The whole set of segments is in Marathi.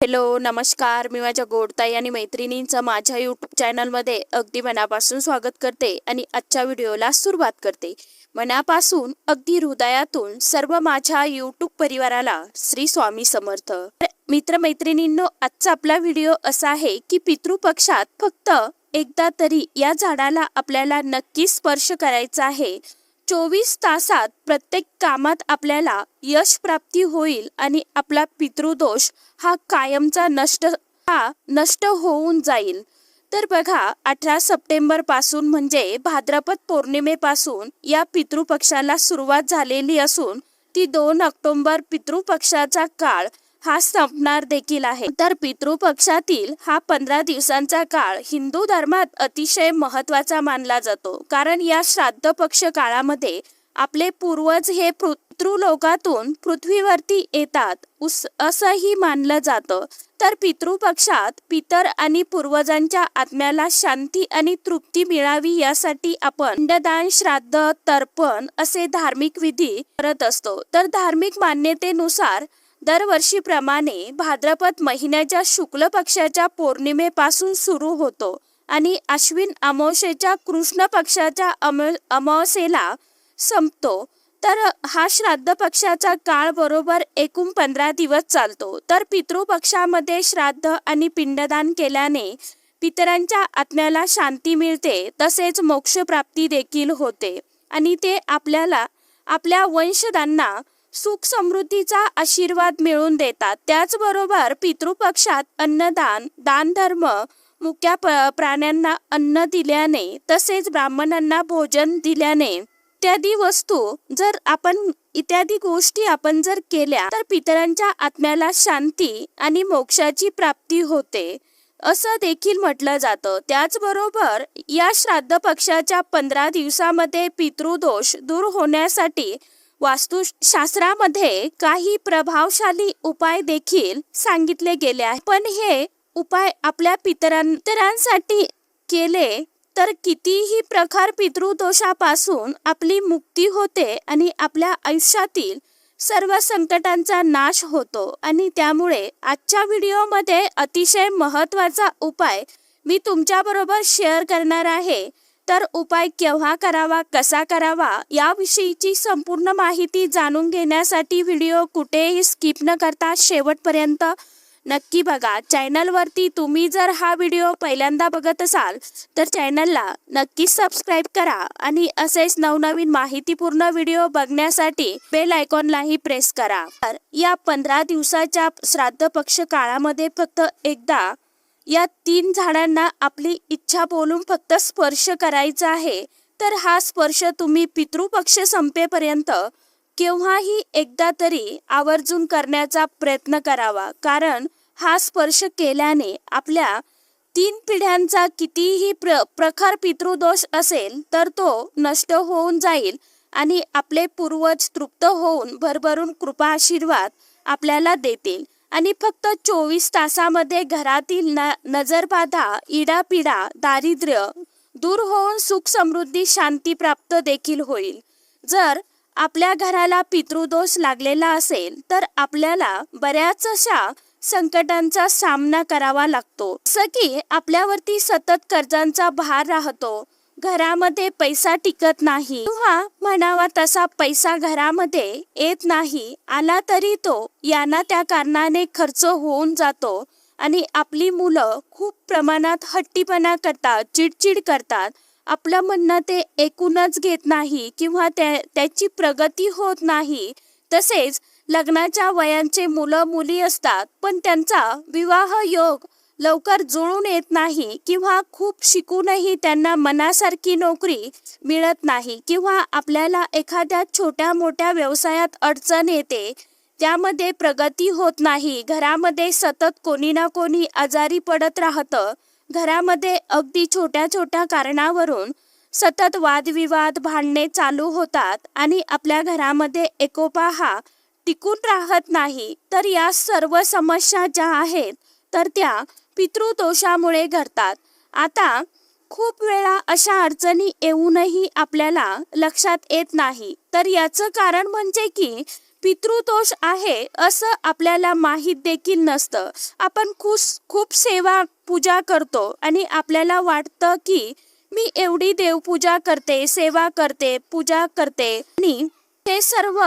हॅलो नमस्कार. मी माझ्या गोडताई आणि मैत्रिणींचं माझ्या यूट्यूब चॅनलमध्ये अगदी मनापासून स्वागत करते आणि आजच्या व्हिडिओला सुरुवात करते. मनापासून अगदी हृदयातून सर्व माझ्या यूट्यूब परिवाराला श्री स्वामी समर्थ. मित्रमैत्रिणींनो आजचा आपला व्हिडिओ असा आहे की पितृपक्षात फक्त एकदा तरी या झाडाला आपल्याला नक्की स्पर्श करायचा आहे. चोवीस तासात प्रत्येक कामात आपल्याला यश प्राप्ती होईल आणि आपला पितृदोष हा कायमचा नष्ट हा नष्ट होऊन जाईल. तर बघा अठरा सप्टेंबरपासून म्हणजे भाद्रपद पौर्णिमेपासून या पितृपक्षाला सुरुवात झालेली असून ती दोन ऑक्टोंबर पितृपक्षाचा काळ हा संपणार देखील आहे. तर पितृपक्षातील हा पंधरा दिवसांचा काळ हिंदू धर्मात अतिशय महत्त्वाचा मानला जातो. कारण या श्राद्ध पक्ष काळामध्ये आपले पूर्वज हे पितृलोकातून पृथ्वीवरती येतात उस असंही मानलं जातं. तर पितृपक्षात पितर आणि पूर्वजांच्या आत्म्याला शांती आणि तृप्ती मिळावी यासाठी आपण पिंडदान श्राद्ध तर्पण असे धार्मिक विधी करत असतो. तर धार्मिक मान्यतेनुसार दरवर्षीप्रमाणे भाद्रपद महिन्याच्या शुक्ल पक्षाच्या पौर्णिमेपासून सुरू होतो आणि अश्विन अमावस्येच्या कृष्ण पक्षाच्या अम अमावस्येला संपतो. तर हा श्राद्ध पक्षाचा काळ बरोबर एकूण पंधरा दिवस चालतो. तर पितृपक्षामध्ये श्राद्ध आणि पिंडदान केल्याने पितरांच्या आत्म्याला शांती मिळते तसेच मोक्षप्राप्ती देखील होते. आणि ते आपल्याला आपल्या वंशदांना सुख समृद्धीचा आशीर्वाद मिळवून देतात. त्याचबरोबर पितृपक्षात अन्नदान दानधर्म मुक्या प्राण्यांना अन्न दिल्याने तसेच ब्राह्मणांना भोजन दिल्याने इत्यादी वस्तू जर आपण इत्यादी गोष्टी आपण जर केल्या तर पितरांच्या आत्म्याला शांती आणि मोक्षाची प्राप्ती होते. असं देखील म्हटलं जातं. त्याचबरोबर या श्राद्ध पक्षाच्या पंधरा दिवसामध्ये पितृदोष दूर होण्यासाठी वास्तुशास्त्रामध्ये काही प्रभावशाली उपाय देखील सांगितले गेले आहेत. पण हे उपाय आपल्या पितरांसाठी केले तर कितीही प्रकार पितृदोषापासून आपली मुक्ती होते आणि आपल्या आयुष्यातील सर्व संकटांचा नाश होतो. आणि त्यामुळे आजच्या व्हिडिओमध्ये अतिशय महत्त्वाचा उपाय मी तुमच्याबरोबर शेअर करणार आहे. तर उपाय केव्हा करावा कसा करावा याविषयीची संपूर्ण माहिती जाणून घेण्यासाठी व्हिडिओ कुठेही स्किप न करता शेवटपर्यंत नक्की बघा. चॅनलवरती तुम्ही जर हा व्हिडिओ पहिल्यांदा बघत असाल तर चॅनलला नक्की सबस्क्राईब करा आणि असेच नवनवीन माहितीपूर्ण व्हिडिओ बघण्यासाठी बेल आयकॉनलाही प्रेस करा. तर या पंधरा दिवसाच्या श्राद्ध पक्ष काळामध्ये फक्त एकदा या तीन झाडांना आपली इच्छा बोलून फक्त स्पर्श करायचा आहे तर हा स्पर्श तुम्ही पितृपक्ष संपेपर्यंत केव्हाही एकदा तरी आवर्जून करण्याचा प्रयत्न करावा. कारण हा स्पर्श केल्याने आपल्या तीन पिढ्यांचा कितीही प्र प्रखर पितृदोष असेल तर तो नष्ट होऊन जाईल आणि आपले पूर्वज तृप्त होऊन भरभरून कृपा आशीर्वाद आपल्याला देतील. आणि फक्त चोवीस तासामध्ये घरातील न नजरबाधा इडापिडा दारिद्र्य दूर होऊन सुख समृद्धी शांती प्राप्त देखील होईल. जर आपल्या घराला पितृदोष लागलेला असेल तर आपल्याला बऱ्याच अशा संकटांचा सामना करावा लागतो. जसं की आपल्यावरती सतत कर्जांचा भार राहतो घरामध्ये पैसा टिकत नाही. किंवा म्हणावा तसा पैसा घरामध्ये येत नाही आला तरी तो यांना त्या कारणाने खर्च होऊन जातो आणि आपली मुलं खूप प्रमाणात हट्टीपणा करतात चिडचिड करतात. आपलं म्हणणं ते ऐकूनच घेत नाही किंवा त्या त्याची प्रगती होत नाही. तसेच लग्नाच्या वयांचे मुलं मुली असतात पण त्यांचा विवाह योग लवकर जुळून येत नाही किंवा खूप शिकूनही त्यांना मनासारखी नोकरी मिळत नाही किंवा आपल्याला एखाद्या छोट्या मोठ्या व्यवसायात अडचण येते त्यामध्ये प्रगती होत नाही. घरामध्ये सतत कोणी ना कोणी आजारी पडत राहतं. घरामध्ये अगदी छोट्या छोट्या कारणावरून सतत वादविवाद भांडणे चालू होतात आणि आपल्या घरामध्ये एकोपा हा टिकून राहत नाही. तर या सर्व समस्या ज्या आहेत तर त्या पितृदोषामुळे घडतात. आता खूप वेळा अशा अडचणी येऊनही आपल्याला लक्षात येत नाही. तर याचं कारण म्हणजे की पितृदोष आहे असं आपल्याला माहीत देखील नसतं. आपण खुश खूप सेवा पूजा करतो आणि आपल्याला वाटतं की मी एवढी देवपूजा करते सेवा करते पूजा करते आणि हे सर्व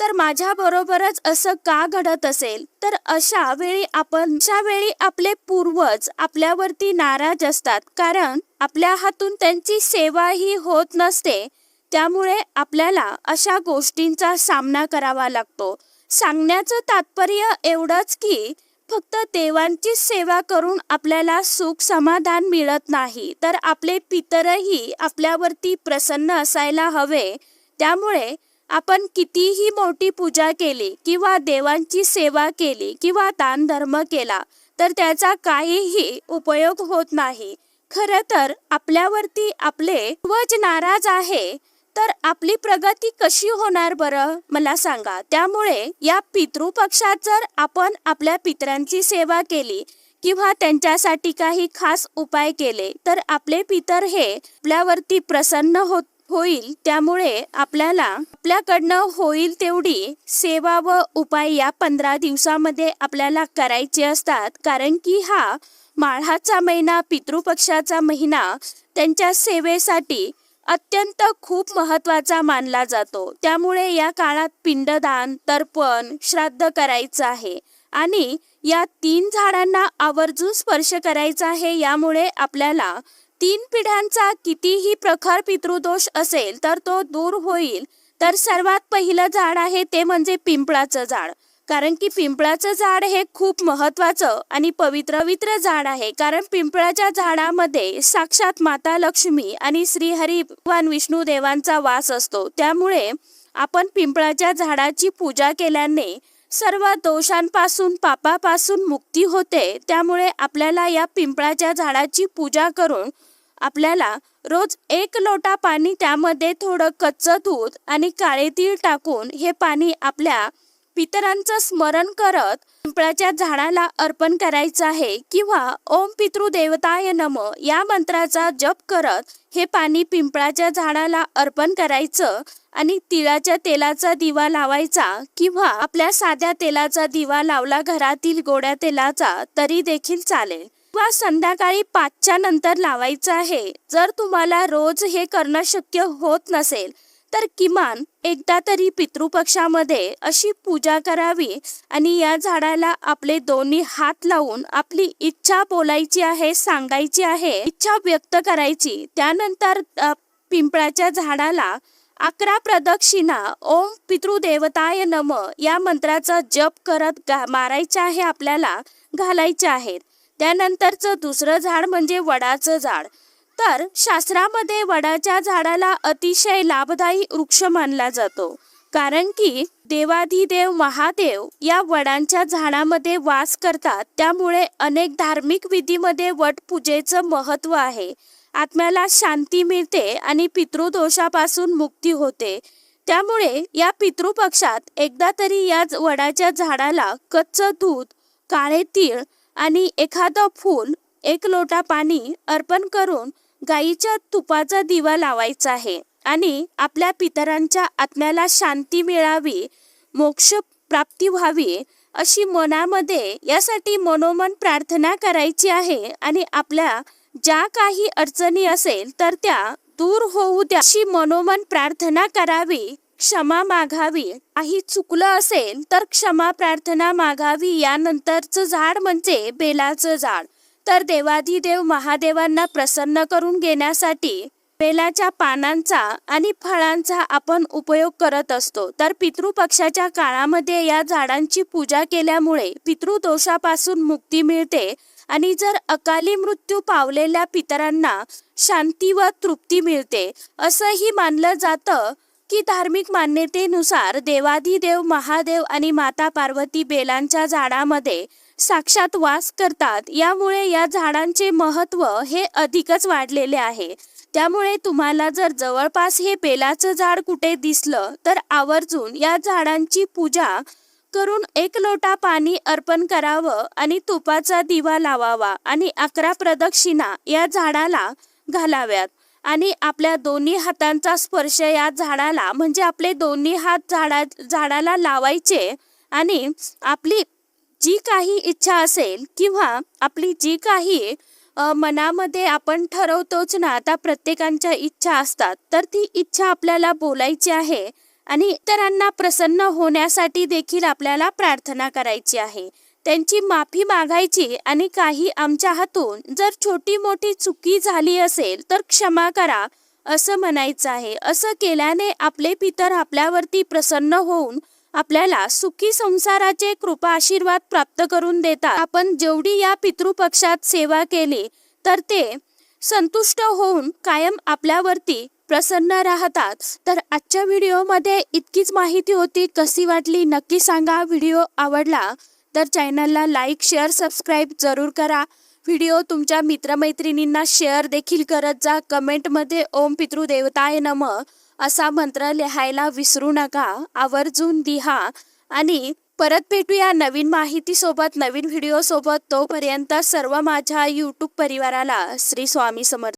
तर माझ्या बरोबरच असं का घडत असेल? तर अशा वेळी आपण अशा वेळी आपले पूर्वज आपल्यावरती नाराज असतात. कारण आपल्या हातून त्यांची सेवा ही होत नसते. त्यामुळे आपल्याला अशा गोष्टींचा सामना करावा लागतो. सांगण्याचं तात्पर्य एवढंच की फक्त देवांचीच सेवा करून आपल्याला सुख समाधान मिळत नाही. तर आपले पितरही आपल्यावरती प्रसन्न असायला हवे. त्यामुळे आपण कितीही मोठी पूजा केली किंवा देवांची सेवा केली किंवा दानधर्म केला तर त्याचा काहीही उपयोग होत नाही. खरं तर आपल्यावरती आपले पूर्वज नाराज आहे तर आपली प्रगती कशी होणार बरं? मला सांगा. त्यामुळे या पितृपक्षात जर आपण आपल्या पितरांची सेवा केली किंवा त्यांच्यासाठी काही खास उपाय केले तर आपले पितर हे आपल्यावरती प्रसन्न होत होईल त्यामुळे आपल्याला आपल्याकडनं होईल तेवढी सेवा व उपाय या पंधरा दिवसामध्ये आपल्याला करायचे असतात. कारण की हा माळाचा महिना पितृपक्षाचा महिना त्यांच्या सेवेसाठी अत्यंत खूप महत्त्वाचा मानला जातो. त्यामुळे या काळात पिंडदान तर्पण श्राद्ध करायचं आहे. आणि या तीन झाडांना आवर्जून स्पर्श करायचा आहे यामुळे आपल्याला तीन पिढ्यांचा कितीही प्रखर पितृदोष असेल तर तो दूर होईल. तर सर्वात पहिलं झाड आहे ते म्हणजे पिंपळाचं झाड. कारण की पिंपळाचं झाड हे खूप महत्वाचं आणि पवित्र पवित्र झाड आहे. कारण पिंपळाच्या झाडामध्ये साक्षात माता लक्ष्मी आणि श्रीहरी भगवान विष्णू देवांचा वास असतो. त्यामुळे आपण पिंपळाच्या झाडाची पूजा केल्याने सर्व दोषांपासून पापापासून मुक्ती होते. त्यामुळे आपल्याला या पिंपळाच्या झाडाची पूजा करून आपल्याला रोज एक लोटा पाणी त्यामध्ये थोडं कच्चं दूध आणि काळे तीळ टाकून हे पाणी आपल्या पितरांचं स्मरण करत पिंपळाच्या झाडाला अर्पण करायचं आहे किंवा ओम पितृ देवताय नम या मंत्राचा जप करत हे पाणी पिंपळाच्या झाडाला अर्पण करायचं आणि तिळाच्या तेलाचा दिवा लावायचा किंवा आपल्या साध्या तेलाचा दिवा लावला घरातील गोड्या तेलाचा तरी देखील चालेल. किंवा संध्याकाळी पाचच्या नंतर लावायचं आहे. जर तुम्हाला रोज हे करणं शक्य होत नसेल तर किमान एकदा तरी पितृपक्षामध्ये अशी पूजा करावी आणि या झाडाला आपले दोन्ही हात लावून आपली इच्छा बोलायची आहे सांगायची आहे इच्छा व्यक्त करायची. त्यानंतर पिंपळाच्या झाडाला अकरा प्रदक्षिणा ओम पितृदेवताय नम या मंत्राचा जप करत गा मारायचे आहे आपल्याला घालायचे आहेत. त्यानंतरचं दुसरं झाड म्हणजे वडाचं झाड. तर शास्त्रामध्ये वडाच्या झाडाला अतिशय लाभदायी वृक्ष मानला जातो. कारण की देवाधिदेव महादेव या वडांच्या झाडामध्ये वास करतात. त्यामुळे अनेक धार्मिक विधीमध्ये वटपूजेचं महत्त्व आहे. आत्म्याला शांती मिळते आणि पितृदोषापासून मुक्ती होते. त्यामुळे या पितृपक्षात एकदा तरी या वडाच्या झाडाला कच्चं दूध काळे तीळ आणि एखादं फूल एक लोटा पाणी अर्पण करून गाईच्या तुपाचा दिवा लावायचा आहे आणि आपल्या पितरांच्या आत्म्याला शांती मिळावी मोक्ष प्राप्ती व्हावी अशी मनामध्ये यासाठी मनोमन प्रार्थना करायची आहे आणि आपल्या ज्या काही अडचणी असेल तर त्या दूर होऊ द्या अशी मनोमन प्रार्थना करावी क्षमा मागावी. काही चुकलं असेल तर क्षमा प्रार्थना मागावी. यानंतरचं झाड म्हणजे बेलाचं झाड. तर देवाधिदेव महादेवांना प्रसन्न करून घेण्यासाठी बेलाच्या पानांचा आणि फळांचा आपण उपयोग करत असतो. तर पितृपक्षाच्या काळामध्ये या झाडांची पूजा केल्यामुळे पितृदोषापासून मुक्ती मिळते आणि जर अकाली मृत्यू पावलेल्या पितरांना शांती व तृप्ती मिळते. असंही मानलं जातं की धार्मिक मान्यतेनुसार देवाधिदेव महादेव आणि माता पार्वती बेलांच्या झाडामध्ये साक्षात वास करतात. यामुळे या झाडांचे महत्त्व हे अधिकच वाढलेले आहे. त्यामुळे तुम्हाला जर जवळपास हे बेलाचं झाड कुठे दिसलं तर आवर्जून या झाडांची पूजा करून एक लोटा पाणी अर्पण करावं आणि तुपाचा दिवा लावावा आणि अकरा प्रदक्षिणा या झाडाला घालाव्यात. आणि आपल्या दोन्ही हातांचा स्पर्श या झाडाला म्हणजे आपले दोन्ही हात झाडा झाडाला लावायचे आणि आपली जी काही इच्छा असेल किंवा आपली जी काही मनामध्ये आपण ठरवतोच ना आता प्रत्येकांच्या इच्छा असतात तर ती इच्छा आपल्याला बोलायची आहे आणि इतरांना प्रसन्न होण्यासाठी देखील आपल्याला प्रार्थना करायची आहे. त्यांची माफी मागायची आणि काही आमच्या हातून जर छोटी मोठी चुकी झाली असेल तर क्षमा करा असं म्हणायचं आहे. असं केल्याने आपले पितर आपल्यावरती प्रसन्न होऊन आपल्याला सुखी संसाराचे कृपा आशीर्वाद प्राप्त करून देतात. आपण जेवढी या पितृपक्षात सेवा केली तर ते संतुष्ट होऊन कायम आपल्यावरती प्रसन्न राहतात. तर आजच्या व्हिडिओमध्ये इतकीच माहिती होती. कशी वाटली नक्की सांगा. व्हिडिओ आवडला तर चॅनलला लाईक शेअर सबस्क्राईब जरूर करा. व्हिडिओ तुमच्या मित्रमैत्रिणींना शेअर देखील करत जा. कमेंटमध्ये ओम पितृदेवताय नम. असा मंत्र लिहायला विसरू नका. आवर्जून लिहा. आणि परत भेटूया नवीन माहितीसोबत नवीन व्हिडिओसोबत. तोपर्यंत सर्व माझ्या यूट्यूब परिवाराला श्री स्वामी समर्थ.